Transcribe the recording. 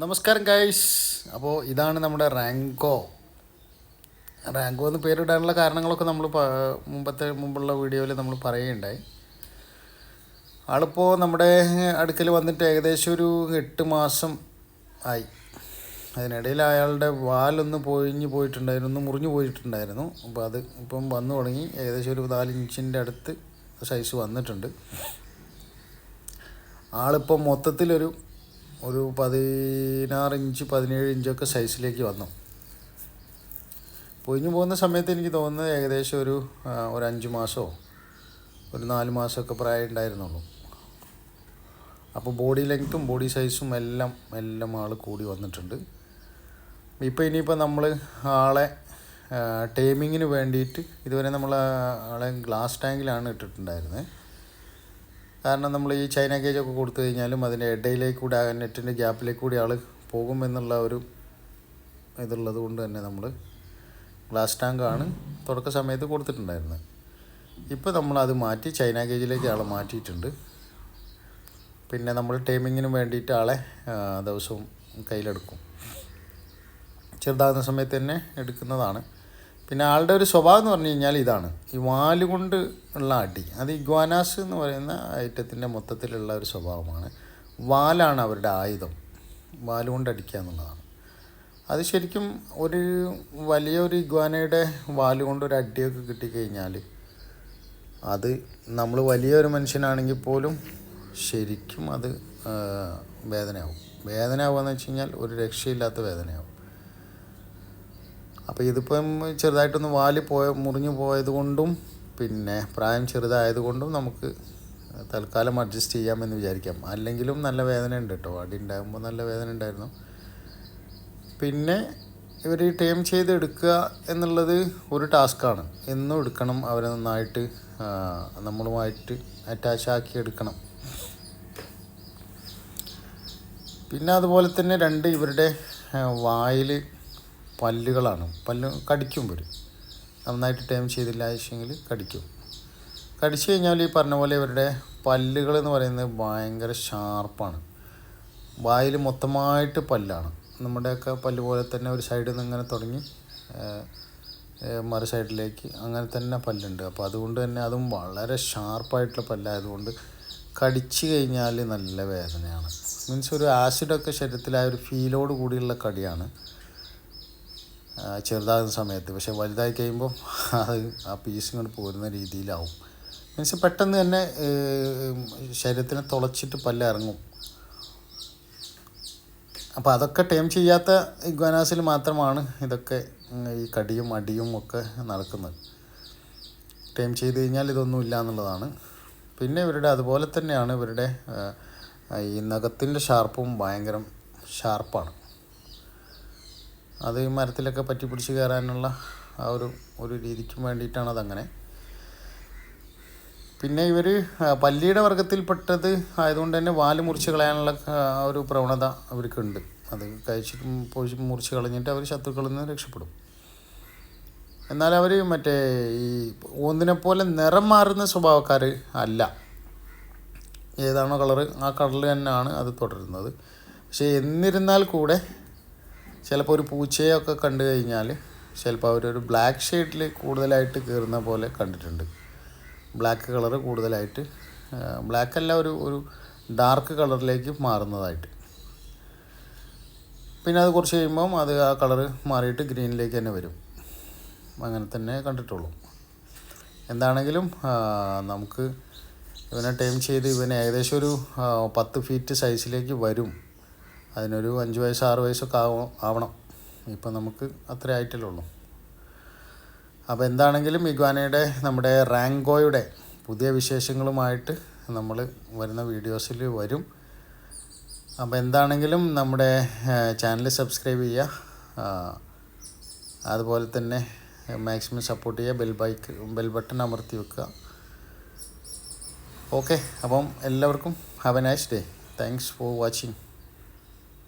നമസ്കാരം ഗൈസ് അപ്പോൾ ഇതാണ് നമ്മുടെ റാങ്കോ. റാങ്കോ എന്ന് പേരിടാനുള്ള കാരണങ്ങളൊക്കെ നമ്മൾ മുമ്പത്തെ മുമ്പുള്ള വീഡിയോയിൽ നമ്മൾ പറയുകയുണ്ടായി. ആളിപ്പോൾ നമ്മുടെ അടുക്കൽ വന്നിട്ട് ഏകദേശം ഒരു എട്ട് മാസം ആയി. അതിനിടയിൽ അയാളുടെ വാലൊന്ന് പൊഴിഞ്ഞ് പോയിട്ടുണ്ടായിരുന്നു മുറിഞ്ഞു പോയിട്ടുണ്ടായിരുന്നു. അപ്പോൾ അത് ഇപ്പം വന്നു തുടങ്ങി. ഏകദേശം ഒരു നാലിഞ്ചിന്റെ അടുത്ത് സൈസ് വന്നിട്ടുണ്ട്. ആളിപ്പോൾ മൊത്തത്തിലൊരു ഒരു പതിനാറ് ഇഞ്ച് പതിനേഴ് ഇഞ്ചൊക്കെ സൈസിലേക്ക് വന്നു. പൊയിഞ്ഞു പോകുന്ന സമയത്ത് എനിക്ക് തോന്നുന്നത് ഏകദേശം ഒരു ഒരു അഞ്ച് മാസമോ ഒരു നാല് മാസമൊക്കെ പ്രായം ഉണ്ടായിരുന്നുള്ളൂ. അപ്പോൾ ബോഡി ലെങ്ത്തും ബോഡി സൈസും എല്ലാം എല്ലാം ആൾ കൂടി വന്നിട്ടുണ്ട്. ഇപ്പോൾ ഇനിയിപ്പോൾ നമ്മൾ ആളെ ടേമിങ്ങിന് വേണ്ടിയിട്ട് ഇതുവരെ നമ്മൾ ആളെ ഗ്ലാസ് ടാങ്കിലാണ് ഇട്ടിട്ടുണ്ടായിരുന്നത്. കാരണം നമ്മൾ ഈ ചൈന ഗേജൊക്കെ കൊടുത്തു കഴിഞ്ഞാലും അതിന്റെ ഇടയിലേക്ക് കൂടെ ആ നെറ്റിന്റെ ഗ്യാപ്പിലേക്ക് കൂടി ആൾ പോകുമെന്നുള്ള ഒരു ഇതുള്ളത് കൊണ്ട് തന്നെ നമ്മൾ ഗ്ലാസ് ടാങ്കാണ് തുടക്ക സമയത്ത് കൊടുത്തിട്ടുണ്ടായിരുന്നത്. ഇപ്പോൾ നമ്മൾ അത് മാറ്റി ചൈന ഗേജിലേക്ക് ആളെ മാറ്റിയിട്ടുണ്ട്. പിന്നെ നമ്മൾ ടൈമിങ്ങിന് വേണ്ടിയിട്ട് ആളെ ദിവസവും കയ്യിലെടുക്കും. ചെറുതാകുന്ന സമയത്ത് തന്നെ എടുക്കുന്നതാണ്. പിന്നെ ആളുടെ ഒരു സ്വഭാവം എന്ന് പറഞ്ഞു കഴിഞ്ഞാൽ ഇതാണ്. ഈ വാൽ കൊണ്ട് ഉള്ള അടി അത് ഇഗ്വാനാസ് എന്ന് പറയുന്ന ഐറ്റത്തിന്റെ മൊത്തത്തിലുള്ള ഒരു സ്വഭാവമാണ്. വാലാണ് അവരുടെ ആയുധം വാൽ കൊണ്ട് അടിക്കുക എന്നുള്ളതാണ്. അത് ശരിക്കും ഒരു വലിയൊരു ഇഗ്വാനയുടെ വാൽ കൊണ്ട് ഒരു അടിയൊക്കെ കിട്ടിക്കഴിഞ്ഞാൽ അത് നമ്മൾ വലിയൊരു മനുഷ്യനാണെങ്കിൽ പോലും ശരിക്കും അത് വേദനയാവും. വേദനയാവുക എന്ന് വെച്ച് കഴിഞ്ഞാൽ ഒരു രക്ഷയില്ലാത്ത വേദനയാവും. അപ്പോൾ ഇതിപ്പം ചെറുതായിട്ടൊന്ന് വാൽ പോയ മുറിഞ്ഞു പോയതുകൊണ്ടും പിന്നെ പ്രായം ചെറുതായത് കൊണ്ടും നമുക്ക് തൽക്കാലം അഡ്ജസ്റ്റ് ചെയ്യാമെന്ന് വിചാരിക്കാം. അല്ലെങ്കിലും നല്ല വേദന ഉണ്ട് കേട്ടോ. അടി ഉണ്ടാകുമ്പോൾ നല്ല വേദന ഉണ്ടായിരുന്നു. പിന്നെ ഇവർ ടൈം ചെയ്ത് എടുക്കുക എന്നുള്ളത് ഒരു ടാസ്ക്കാണ്. എന്നും എടുക്കണം അവരെ നന്നായിട്ട് നമ്മളുമായിട്ട് അറ്റാച്ച് ആക്കി എടുക്കണം. പിന്നെ അതുപോലെ തന്നെ രണ്ട് ഇവരുടെ വായിൽ പല്ലുകളാണ്. പല്ല് കടിക്കും ഇവർ നന്നായിട്ട് ടൈം ചെയ്തില്ല ആവശ്യമെങ്കിൽ കടിക്കും. കടിച്ചു കഴിഞ്ഞാൽ ഈ പറഞ്ഞ പോലെ ഇവരുടെ പല്ലുകൾ എന്ന് പറയുന്നത് ഭയങ്കര ഷാർപ്പാണ്. വായിൽ മൊത്തമായിട്ട് പല്ലാണ്. നമ്മുടെയൊക്കെ പല്ല് പോലെ തന്നെ ഒരു സൈഡിൽ നിന്ന് ഇങ്ങനെ തുടങ്ങി മറു സൈഡിലേക്ക് അങ്ങനെ തന്നെ പല്ലുണ്ട്. അപ്പോൾ അതുകൊണ്ട് തന്നെ അതും വളരെ ഷാർപ്പായിട്ടുള്ള പല്ലായതുകൊണ്ട് കടിച്ചു കഴിഞ്ഞാൽ നല്ല വേദനയാണ്. മീൻസ് ഒരു ആസിഡൊക്കെ ശരീരത്തിലായ ഒരു ഫീലോട് കൂടിയുള്ള കടിയാണ്. ആ, ചെറുതാകുന്ന സമയത്ത്. പക്ഷേ വലുതായി കഴിയുമ്പോൾ അത് ആ പീസ് ഇങ്ങോട്ട് പോരുന്ന രീതിയിലാവും. മീൻസ് പെട്ടെന്ന് തന്നെ ശരീരത്തിനെ തുളച്ചിട്ട് പല്ല് ഇറങ്ങും. അപ്പോൾ അതൊക്കെ ടൈം ചെയ്യാത്ത ഇഗ്വാനാസിൽ മാത്രമാണ് ഇതൊക്കെ ഈ കടിയും അടിയും ഒക്കെ നടക്കുന്നത്. ടൈം ചെയ്ത് കഴിഞ്ഞാൽ ഇതൊന്നും ഇല്ല എന്നുള്ളതാണ്. പിന്നെ ഇവരുടെ അതുപോലെ തന്നെയാണ് ഇവരുടെ ഈ നഖത്തിന്റെ ഷാർപ്പും ഭയങ്കര ഷാർപ്പാണ് അത് ഈ മരത്തിലൊക്കെ പറ്റി പിടിച്ച് കയറാനുള്ള ആ ഒരു ഒരു രീതിക്കും വേണ്ടിയിട്ടാണ് അതങ്ങനെ. പിന്നെ ഇവർ പല്ലിയുടെ വർഗത്തിൽപ്പെട്ടത് ആയതുകൊണ്ട് തന്നെ വാൽ മുറിച്ച് കളയാനുള്ള ഒരു പ്രവണത അവർക്കുണ്ട് അത് കഴിച്ചിട്ട് പോയി മുറിച്ച് കളഞ്ഞിട്ട് അവർ ശത്രുക്കളിൽ നിന്ന് രക്ഷപ്പെടും. എന്നാൽ അവർ മറ്റേ ഈ ഒന്നിനെ പോലെ നിറം മാറുന്ന സ്വഭാവക്കാർ അല്ല. ഏതാണോ കളറ് ആ കളറിൽ തന്നെയാണ് അത് തുടരുന്നത്. പക്ഷേ എന്നിരുന്നാൽ കൂടെ ചിലപ്പോൾ ഒരു പൂച്ചയൊക്കെ കണ്ടു കഴിഞ്ഞാൽ ചിലപ്പോൾ അവരൊരു ബ്ലാക്ക് ഷെയ്ഡിൽ കൂടുതലായിട്ട് കയറുന്ന പോലെ കണ്ടിട്ടുണ്ട്. ബ്ലാക്ക് കളറ് കൂടുതലായിട്ട് ബ്ലാക്ക് അല്ല ഒരു ഒരു ഡാർക്ക് കളറിലേക്ക് മാറുന്നതായിട്ട്. പിന്നെ അത് കുറച്ച് കഴിയുമ്പം അത് ആ കളർ മാറിയിട്ട് ഗ്രീനിലേക്ക് തന്നെ വരും. അങ്ങനെ തന്നെ കണ്ടിട്ടുള്ളൂ. എന്താണെങ്കിലും നമുക്ക് ഇവനെ ടൈം ചെയ്ത് ഇവനെ ഏകദേശം ഒരു പത്ത് ഫീറ്റ് സൈസിലേക്ക് വരും. അതിനൊരു അഞ്ച് വയസ്സ് ആറ് വയസ്സൊക്കെ ആവണം ആവണം. ഇപ്പം നമുക്ക് അത്ര ആയിട്ടല്ലേ അപ്പോൾ എന്താണെങ്കിലും ഇഗ്വാനയുടെ നമ്മുടെ റാങ്കോയുടെ പുതിയ വിശേഷങ്ങളുമായിട്ട് നമ്മൾ വരുന്ന വീഡിയോസിൽ വരും. അപ്പോൾ എന്താണെങ്കിലും നമ്മുടെ ചാനൽ സബ്സ്ക്രൈബ് ചെയ്യുക. അതുപോലെ തന്നെ മാക്സിമം സപ്പോർട്ട് ചെയ്യുക. ബെൽ ബൈക്ക് ബെൽ ബട്ടൺ അമർത്തി വെക്കുക. ഓക്കെ അപ്പം എല്ലാവർക്കും have a nice day. Thanks for watching.